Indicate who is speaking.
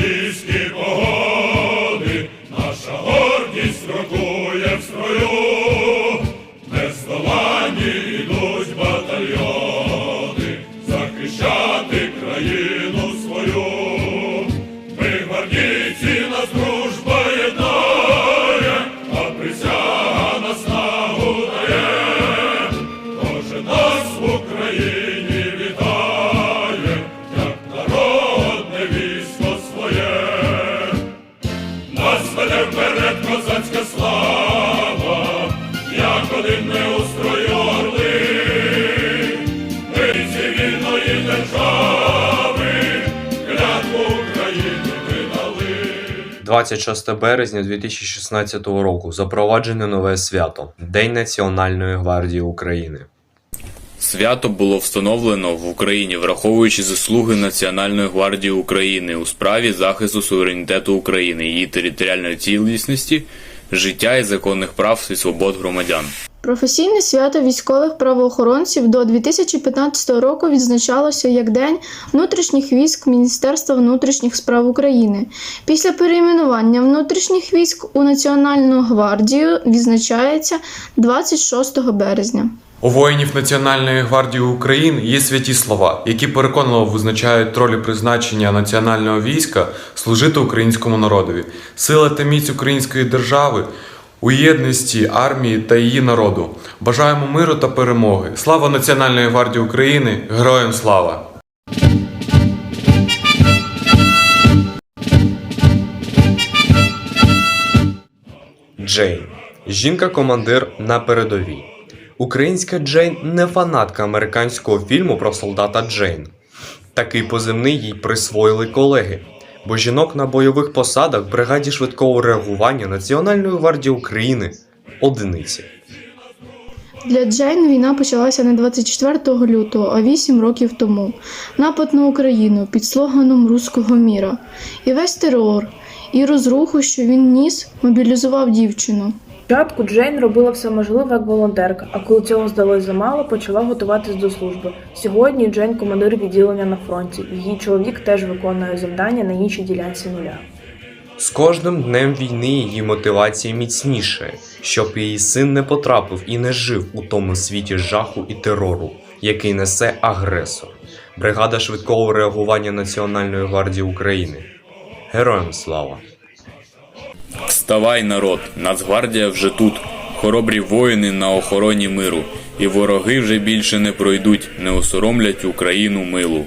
Speaker 1: Київські погоди, наша гордість року.
Speaker 2: 26 березня 2016 року запроваджено нове свято День Національної гвардії України.
Speaker 3: Свято було встановлено в Україні, враховуючи заслуги Національної гвардії України у справі захисту суверенітету України, її територіальної цілісності, життя і законних прав і свобод громадян.
Speaker 4: Професійне свято військових правоохоронців до 2015 року відзначалося як День внутрішніх військ Міністерства внутрішніх справ України. Після перейменування внутрішніх військ у Національну гвардію відзначається 26 березня.
Speaker 5: У воїнів Національної гвардії України є святі слова, які переконливо визначають ролі призначення національного війська служити українському народові, сила та міць української держави у єдності армії та її народу. Бажаємо миру та перемоги. Слава Національної гвардії України! Героям слава!
Speaker 2: Джейн. Жінка-командир на передовій. Українська Джейн не фанатка американського фільму про солдата Джейн. Такий позивний їй присвоїли колеги, бо жінок на бойових посадах в бригаді швидкого реагування Національної гвардії України одиниці.
Speaker 4: Для Джейн війна почалася не 24 лютого, а 8 років тому. Напад на Україну під слоганом Руського міра. І весь терор, і розруху, що він ніс, мобілізував дівчину.
Speaker 6: Спочатку Джейн робила все можливе як волонтерка, а коли цього здалось замало, почала готуватись до служби. Сьогодні Джейн командир відділення на фронті. Її чоловік теж виконує завдання на іншій ділянці нуля.
Speaker 2: З кожним днем війни її мотивація міцніше, щоб її син не потрапив і не жив у тому світі жаху і терору, який несе агресор. Бригада швидкого реагування Національної гвардії України. Героям слава!
Speaker 3: Вставай, народ! Нацгвардія вже тут. Хоробрі воїни на охороні миру, і вороги вже більше не пройдуть, не осоромлять Україну милу.